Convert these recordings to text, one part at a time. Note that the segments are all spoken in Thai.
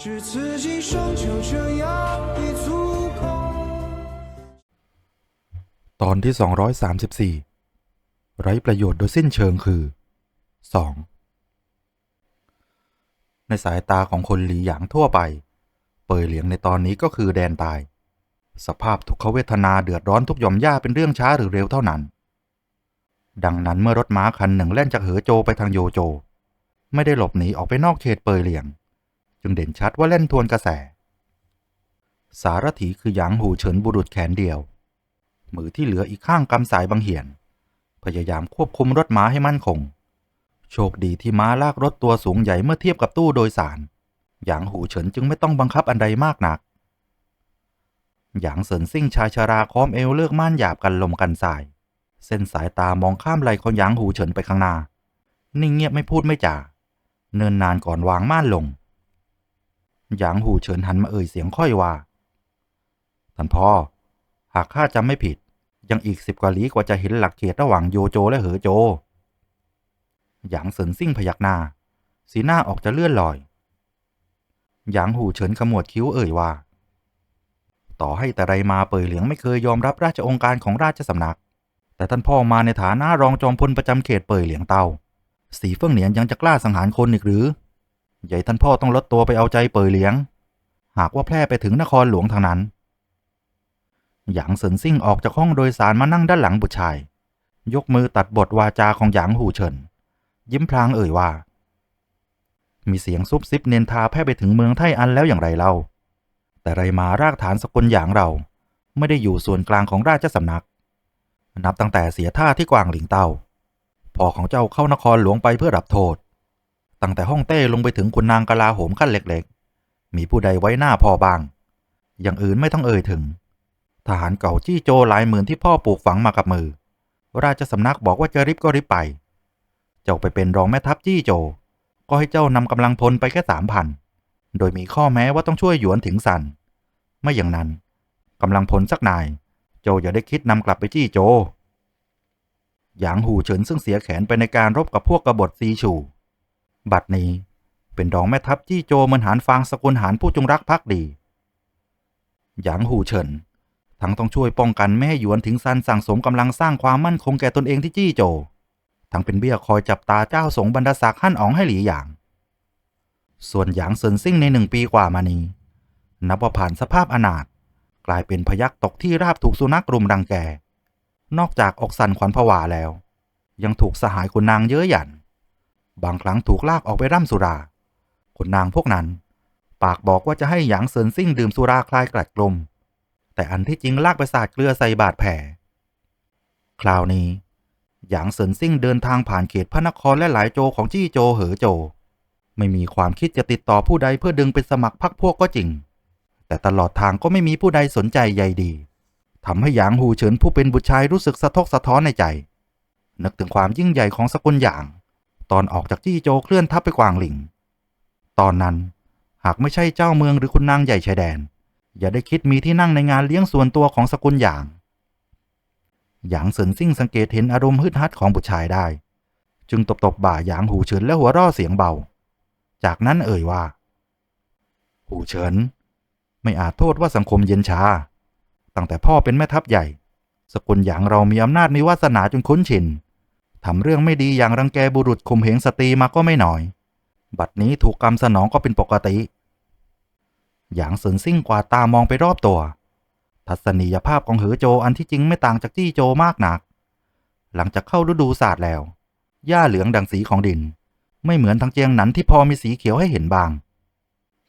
只此今生就这样已足够。 ตอนที่ 234 ไร้ประโยชน์โดยสิ้นเชิงคือ 2 ในสายตาของคนหลีหยางทั่วไป เปยเหลียงในตอนนี้ก็คือแดนตาย สภาพทุกขเวทนาเดือดร้อนทุกหย่อมย่าเป็นเรื่องช้าหรือเร็วเท่านั้น ดังนั้นเมื่อรถม้าคันหนึ่งแล่นจากเหอโจไปทางโยโจ ไม่ได้หลบหนีออกไปนอกเขตเปยเหลียง จึงเด่นชัดว่าเล่นทวนกระแส สารถีคือหยางหูเฉินบุรุษแขนเดียว มือที่เหลืออีกข้างกำสายบังเหียน พยายามควบคุมรถม้าให้มั่นคง โชคดีที่ม้าลากรถตัวสูงใหญ่เมื่อเทียบกับตู้โดยสาร หยางหูเฉินจึงไม่ต้องบังคับอันใดมากนัก หยางเสินซิ่งชายชาราค้อมเอวเลือกม่านหยาบกันลมกันสาย เส้นสายตามองข้ามไหลของหยางหูเฉินไปข้างหน้า นิ่งเงียบไม่พูดไม่จ่าเนินนานก่อนวางม่านลง หยางหูเฉินหันมาเอ่ยเสียงค่อยว่า ท่านพ่อ หากข้าจำไม่ผิด ยังอีกสิบกว่าลี้กว่าจะเห็นหลักเขตระหว่างโยโจและเหอโจ หยางเสินซิ่งพยักหน้า สีหน้าออกจะเลื่อนลอย หยางหูเฉินขมวดคิ้วเอ่ยว่า ต่อให้แต่ไรมาเปยเหลียงไม่เคยยอมรับราชองค์การของราชสำนัก แต่ท่านพ่อมาในฐานะรองจอมพลประจำเขตเปยเหลียงเตา สีเฟิ่องเหนียนยังจะกล้าสังหารคนอีกหรือ ใหญ่ท่านพ่อต้องลดตัวไปเอาใจเปยเหลียง หากว่าแพร่ไปถึงนครหลวงทางนั้น หยางเสินซิ่งออกจากห้องโดยสารมานั่งด้านหลังบุตรชาย ยกมือตัดบทวาจาของหยางหูเฉิน ยิ้มพลางเอ่ยว่า มีเสียงซุบซิบเนนทาแพร่ไปถึงเมืองไทอันแล้วอย่างไรเล่า แต่ไรมารากฐานสกุลหยางเราไม่ได้อยู่ส่วนกลางของราชสำนัก นับตั้งแต่เสียท่าที่กวางหลิงเต้าพ่อของเจ้าเข้านครหลวงไปเพื่อรับโทษ ตั้งแต่ห้องเต้ลงไปถึงคุณนางกลาโหมขั้นเล็กๆ มีผู้ใดไว้หน้าพ่อบ้าง อย่างอื่นไม่ต้องเอ่ยถึง ทหารเก่าจี้โจหลายหมื่นที่พ่อปลูกฝังมากับมือ ราชสำนักบอกว่าจะริบก็ริบไป เจ้าไปเป็นรองแม่ทัพจี้โจ ก็ให้เจ้านำกำลังพลไปแค่สามพัน โดยมีข้อแม้ว่าต้องช่วยหยวนถึงสัน ไม่อย่างนั้นกำลังพลสักนาย โจอย่าได้คิดนำกลับไปจี้โจ หยางหูเฉินซึ่งเสียแขนไปในการรบกับพวกกบฏซีชู บัดนี้เป็นรองแม่ทัพจี้โจเมือนหานฟางสกุลหานผู้จงรักภักดี หยางหูเฉิน ทั้งต้องช่วยป้องกันไม่ให้หยวนถึงซันสั่งสมกำลังสร้างความมั่นคงแก่ตนเองที่จี้โจ ทั้งเป็นเบี้ยคอยจับตาเจ้าสงบรรดาศักดิ์ฮั่นอ๋องให้หลีหยาง ส่วนหยางเซินซิ่งในหนึ่งปีกว่ามานี้ นับว่าผ่านสภาพอนาถกลายเป็นพยักตกที่ราบถูกสุนัขรุมรังแก นอกจากอกสันขวัญผวาแล้ว ยังถูกสหายคุณนางเย้ยหยัน บางครั้งถูกลากออกไปร่ำสุราคุณนางพวกนั้น ปากบอกว่าจะให้หยางเซินซิ่งดื่มสุราคลายกลัดกลม แต่อันที่จริงลากไปสาดเกลือใส่บาดแผลคราวนี้หยางเซินซิ่งเดินทางผ่านเขตพระนครและหลายโจของจี้โจเหอโจ ไม่มีความคิดจะติดต่อผู้ใดเพื่อดึงไปสมัครพรรคพวกก็จริง แต่ตลอดทางก็ไม่มีผู้ใดสนใจใยดีทำให้หยางหูเฉินผู้เป็นบุตรชายรู้สึกสะทกสะท้อนในใจ นึกถึงความยิ่งใหญ่ของสกุลหยาง ตอนออกจากจี้โจเคลื่อนทัพไปกวางหลิง ตอนนั้นหากไม่ใช่เจ้าเมืองหรือคุณนางใหญ่ชายแดน อย่าได้คิดมีที่นั่งในงานเลี้ยงส่วนตัวของสกุลหยาง หยางเสินซิ่งสังเกตเห็นอารมณ์ฮึดฮัดของบุตรชายได้ จึงตบตบบ่าหยางหูเฉินและหัวราะเสียงเบา จากนั้นเอ่ยว่า หูเฉิน ไม่อาจโทษว่าสังคมเย็นชา ตั้งแต่พ่อเป็นแม่ทัพใหญ่ สกุลหยางเรามีอำนาจมีวาสนาจนคุ้นชิน ทำเรื่องไม่ดีอย่างรังแกบุรุษข่มเหงสตรีมาก็ไม่หน้อย บัดนี้ถูกกรรมสนองก็เป็นปกติหยางสินซิ่งกว่าตามองไปรอบตัว ทัศนียภาพของเหอโจอันที่จริงไม่ต่างจากจี้โจมากนัก หลังจากเข้าฤดูศาสตร์แล้ว หญ้าเหลืองดังสีของดิน ไม่เหมือนทางเจียงหนันที่พอมีสีเขียวให้เห็นบาง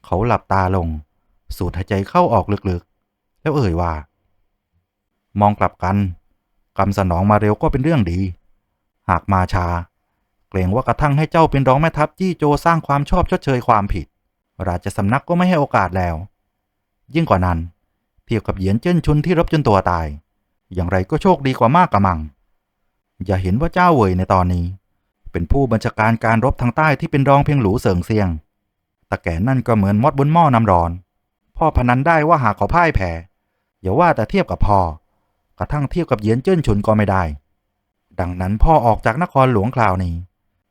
เขาหลับตาลง สูดหายใจเข้าออกลึกๆ แล้วเอ่ยว่า มองกลับกันกรรมสนองมาเร็วก็เป็นเรื่องดี หากมาช้าเกรงว่ากระทั่งให้เจ้าเป็นรองแม่ทัพจี้โจสร้างความชอบชดเชยความผิด ราชสำนักก็ไม่ให้โอกาสแล้ว ยิ่งกว่านั้น เทียบกับเหยียนเจิ้นชุนที่รบจนตัวตาย อย่างไรก็โชคดีกว่ามากกระมัง อย่าเห็นว่าเจ้าเวยในตอนนี้ เป็นผู้บัญชาการการรบทางใต้ที่เป็นรองเพียงหลูเสิงเซียงตะแก่นั่นก็เหมือนมดบนหม้อน้ำร้อน พ่อพนันได้ว่าหากเขาพ่ายแพ้อย่าว่าแต่เทียบกับพ่อกระทั่งเทียบกับเหยียนเจิ้นชุนก็ไม่ได้ ดังนั้นพ่อออกจากนครหลวงคราวนี้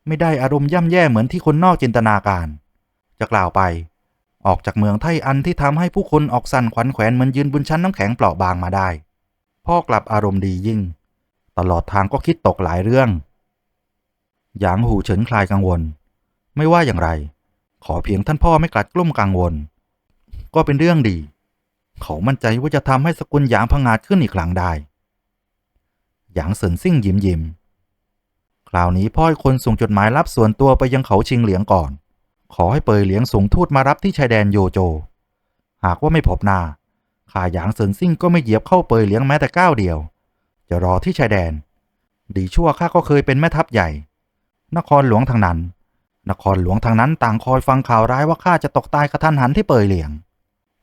ไม่ได้อารมณ์ย่ำแย่เหมือนที่คนนอกจินตนาการ จะกล่าวไป ออกจากเมืองไทอันที่ทำให้ผู้คนออกสั่นขวัญแขวนเหมือนยืนบนชั้นน้ำแข็งเปราะบางมาได้ พ่อกลับอารมณ์ดียิ่ง ตลอดทางก็คิดตกหลายเรื่อง หยางหูเฉินคลายกังวล ไม่ว่าอย่างไร ขอเพียงท่านพ่อไม่กลัดกลุ้มกังวล ก็เป็นเรื่องดี เขามั่นใจว่าจะทำให้สกุลหยางพังงาดขึ้นอีกครั้งได้ หยางเสินซิ่งยิ้มยิ้มคราวนี้พ่อให้คนส่งจดหมายรับส่วนตัวไปยังเขาชิงเหลียงก่อน ขอให้เปยเหลียงส่งทูตมารับที่ชายแดนโยโจ หากว่าไม่พบหน้าข้าหยางเสินซิ่งก็ไม่เหยียบเข้าเปยเหลียงแม้แต่ก้าวเดียว จะรอที่ชายแดน ดีชั่วข้าก็เคยเป็นแม่ทัพใหญ่ นครหลวงทางนั้น นครหลวงทางนั้นต่างคอยฟังข่าวร้ายว่าข้าจะตกตายกระทันหันที่เปยเหลียง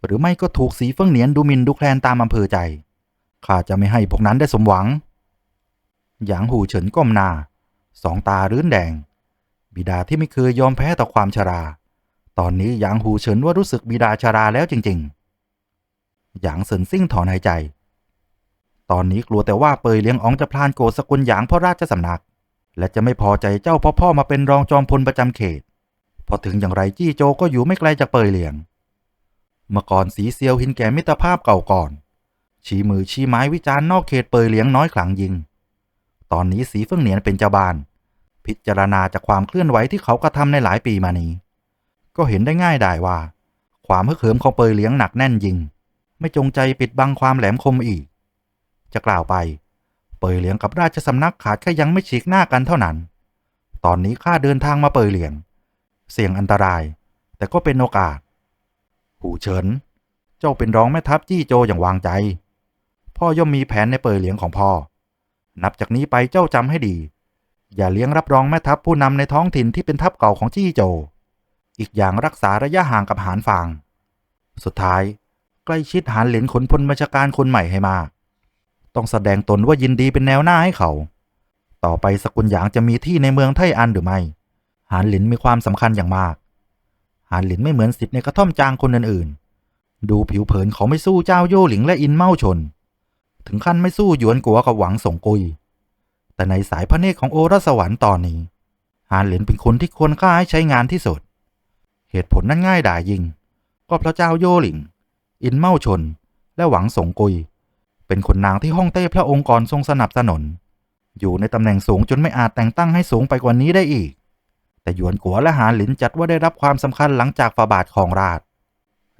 หรือไม่ก็ถูกสีเฟิงเหนียนดูมินดูแคลนตามอำเภอใจข้าจะไม่ให้พวกนั้นได้สมหวัง หยางหูเฉินก้มหน้า สองตารื้นแดง บิดาที่ไม่เคยยอมแพ้ต่อความชรา ตอนนี้หยางหูเฉินว่ารู้สึกบิดาชราแล้วจริง ๆ หยางเสินซิ่งถอนหายใจ ตอนนี้กลัวแต่ว่าเปยเลี้ยงอ๋องจะพลานโกรธสกุลหยางพราะราชสำนัก และจะไม่พอใจเจ้าพ่อพ่อมาเป็นรองจอมพลประจำเขต พอถึงอย่างไรจี้โจก็อยู่ไม่ไกลจากเปยเลียง เมื่อก่อนสีเซียวหินแก่มิตรภาพเก่าก่อนชี้มือชี้ไม้วิจารณ์นอกเขตเปยเลียงน้อยขลังยิง ตอนนี้สีเฟิงเหนียนเป็นเจ้าบ้าน พิจารณาจากความเคลื่อนไหวที่เขากระทำในหลายปีมานี้ ก็เห็นได้ง่ายได้ว่า ความฮึกเหิมของเปยเหลียงหนักแน่นยิง ไม่จงใจปิดบังความแหลมคมอีก จะกล่าวไป เปยเหลียงกับราชสำนักขาดแค่ยังไม่ฉีกหน้ากันเท่านั้น ตอนนี้ข้าเดินทางมาเปยเหลียง เสี่ยงอันตราย แต่ก็เป็นโอกาส หูเฉิน เจ้าเป็นรองแม่ทัพจี้โจอย่างวางใจ พ่อย่อมมีแผนในเปยเหลียงของพ่อ นับจากนี้ไปเจ้าจำให้ดี อย่าเลี้ยงรับรองแม่ทัพผู้นำในท้องถิ่นที่เป็นทัพเก่าของจี้โจ อีกอย่างรักษาระยะห่างกับหานฟาง สุดท้าย ใกล้ชิดหานเหรียญขนพลบัญชาการคนใหม่ให้มาก ต้องแสดงตนว่ายินดีเป็นแนวหน้าให้เขา ต่อไปสกุลหยางจะมีที่ในเมืองไทอันหรือไม่หานหลินมีความสำคัญอย่างมาก หานหลินไม่เหมือนสิทธิ์ในกระท่อมจางคนอื่นๆ ดูผิวเผินเขาไม่สู้เจ้าโย่หลิงและอินเมาชน ถึงขั้นไม่สู้หยวนกัวกับหวังสงกุย แต่ในสายพระเนตรของโอรสวรรค์ตอนนี้หานเหลินเป็นคนที่ควรค่าให้ใช้งานที่สุด เหตุผลนั้นง่ายดายยิง ก็เพราะเจ้าโยหลิง อินเมาชน และหวังสงกุย เป็นคนนางที่ห้องเต้พระองค์กรทรงสนับสนุน อยู่ในตำแหน่งสูงจนไม่อาจแต่งตั้งให้สูงไปกว่านี้ได้อีก แต่หยวนกัวและหานหลินจัดว่าได้รับความสำคัญหลังจากฝ่าบาทของราช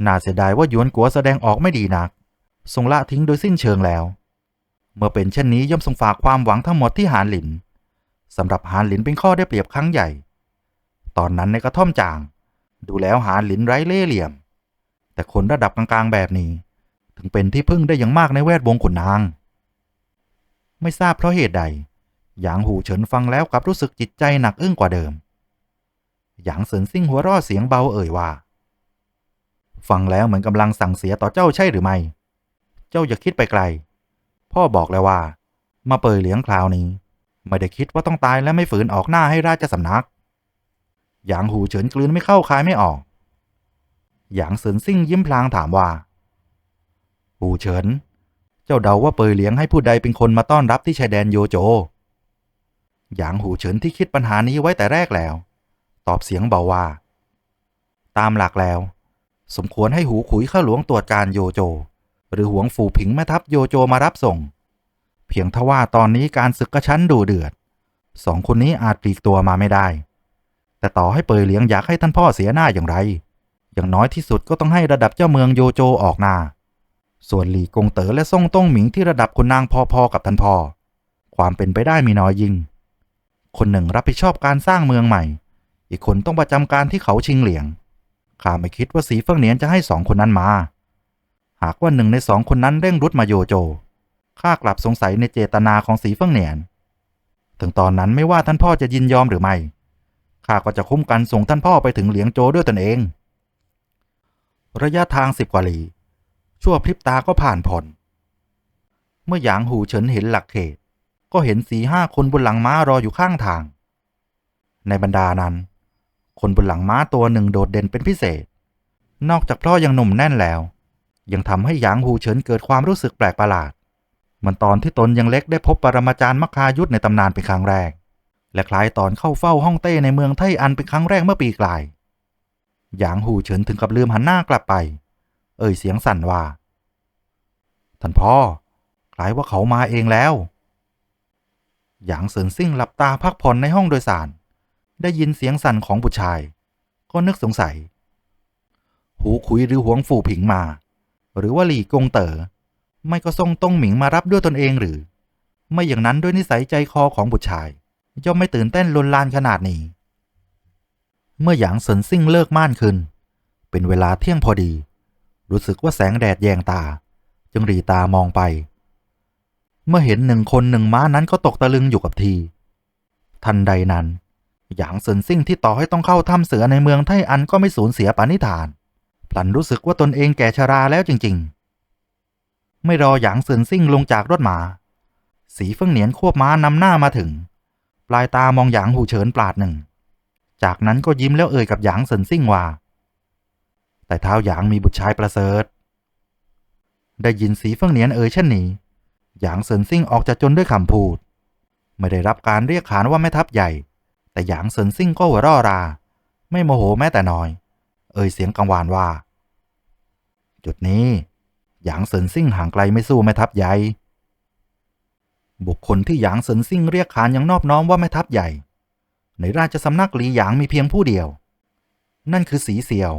น่าเสียดายว่าหยวนกัวแสดงออกไม่ดีนัก ทรงละทิ้งโดยสิ้นเชิงแล้ว เมื่อเป็นเช่นนี้ย่อมทรงฝากความหวังทั้งหมดที่หานหลินสำหรับหานหลินเป็นข้อได้เปรียบครั้งใหญ่ ตอนนั้นในกระท่อมจาง ดูแล้วหานหลินไร้เล่ห์เหลี่ยม แต่คนระดับกลางๆแบบนี้ ถึงเป็นที่พึ่งได้อย่างมากในแวดวงขุนนาง ไม่ทราบเพราะเหตุใด หยางหูเฉินฟังแล้วกลับรู้สึกจิตใจหนักอึ้งกว่าเดิม หยางเสินซิ่งหัวร่อเสียงเบาเอ่ยว่า ฟังแล้วเหมือนกำลังสั่งเสียต่อเจ้าใช่หรือไม่ เจ้าอย่าคิดไปไกล พ่อบอกแล้วว่า มาเปยเหลียงคราวนี้ ไม่ได้คิดว่าต้องตายและไม่ฝืนออกหน้าให้ราชสำนัก หยางหูเฉินกลืนไม่เข้าคายไม่ออก หยางเสินซิ่งยิ้มพลางถามว่า หูเฉิน เจ้าเดาว่าเปยเหลียงให้ผู้ใดเป็นคนมาต้อนรับที่ชายแดนโยโจ หยางหูเฉินที่คิดปัญหานี้ไว้แต่แรกแล้ว ตอบเสียงเบาว่า ตามหลักแล้ว สมควรให้หูขุยข้าหลวงตรวจการโยโจ หรือหวงฝูผิงแม่ทัพโยโจมารับส่ง เพียงทว่าตอนนี้การศึกกระชั้นดูเดือดสองคนนี้อาจปลีกตัวมาไม่ได้ แต่ต่อให้เปยเหลียงอยากให้ท่านพ่อเสียหน้าอย่างไร อย่างน้อยที่สุดก็ต้องให้ระดับเจ้าเมืองโยโจออกหน้า ส่วนหลีกงเต๋อและซ่งต้งหมิงที่ระดับคุณนางพอๆกับท่านพ่อ ความเป็นไปได้มีน้อยยิ่ง คนหนึ่งรับผิดชอบการสร้างเมืองใหม่ อีกคนต้องประจำการที่เขาชิงเหลียงข้าไม่คิดว่าสีเฟิงเหนียนจะให้สองคนนั้นมา หากว่าหนึ่งในสองคนนั้นเร่งรุดมาโยโจ ข้ากลับสงสัยในเจตนาของสีเฟิงเหนียน ถึงตอนนั้นไม่ว่าท่านพ่อจะยินยอมหรือไม่ ข้าก็จะคุ้มกันส่งท่านพ่อไปถึงเหลียงโจด้วยตนเอง ระยะทางสิบกว่าลีชั่วพริบตาก็ผ่านพ้นเมื่อหยางหูเฉินเห็นหลักเขต ก็เห็นสีห้าคนบนหลังม้ารออยู่ข้างทาง ในบรรดานั้น คนบนหลังม้าตัวหนึ่งโดดเด่นเป็นพิเศษ นอกจากเพราะยังหนุ่มแน่นแล้ว ยังทำให้หยางหูเฉินเกิดความรู้สึกแปลกประหลาด มันตอนที่ตนยังเล็กได้พบปรมาจารย์มัคคายุทธในตำนานเป็นครั้งแรก และคล้ายตอนเข้าเฝ้าห้องเต้ในเมืองไทอันเป็นครั้งแรกเมื่อปีกลาย หยางหูเฉินถึงกับลืมหันหน้ากลับไป เอ่ยเสียงสั่นว่า ท่านพ่อ คล้ายว่าเขามาเองแล้ว หยางเซินซิ่งหลับตาพักผ่อนในห้องโดยสาร ได้ยินเสียงสั่นของบุตรชาย ก็นึกสงสัย หูคุยหรือหวงฝูผิงมา หรือว่าหลีกงเต๋อไม่ก็ทรงตงหมิงมารับด้วยตนเองหรือ ไม่อย่างนั้นด้วยนิสัยใจคอของบุตรชาย ย่อมไม่ตื่นเต้นลนลานขนาดนี้ เมื่อหยางเซินซิ่งเลิกม่านขึ้นเป็นเวลาเที่ยงพอดี รู้สึกว่าแสงแดดแยงตา จึงหรีตามองไป เมื่อเห็นหนึ่งคนหนึ่งม้านั้นก็ตกตะลึงอยู่กับที ทันใดนั้น หยางเซินซิ่งที่ต่อให้ต้องเข้าถ้ำเสือในเมืองไทอันก็ไม่สูญเสียปานิธาน พลันรู้สึกว่าตนเองแก่ชราแล้วจริง ๆ ไม่รอหยางเซินซิ่งลงจากรถม้าสีเฟิงเหนียนควบม้านำหน้ามาถึง ปลายตามองหยางหูเฉินปลาดหนึ่ง จากนั้นก็ยิ้มแล้วเอ่ยกับหยางเซินซิ่งว่า แต่เท้าหยางมีบุตรชายประเสริฐ ได้ยินสีเฟิงเหนียนเอ่ยเช่นนี้ หยางเซินซิ่งออกจะจนด้วยคำพูด ไม่ได้รับการเรียกขานว่าแม่ทัพใหญ่ แต่หยางเซินซิ่งก็หัวร่อรา ไม่โมโหแม้แต่น้อย เอ่ยเสียงกังวานว่า จุดนี้หยางเซินซิ่งห่างไกลไม่สู้แม่ทัพใหญ่ บุคคลที่หยางเซินซิ่งเรียกขานอย่างนอบน้อมว่าแม่ทัพใหญ่ ในราชสำนักหลีหยางมีเพียงผู้เดียว นั่นคือสีเซี่ยว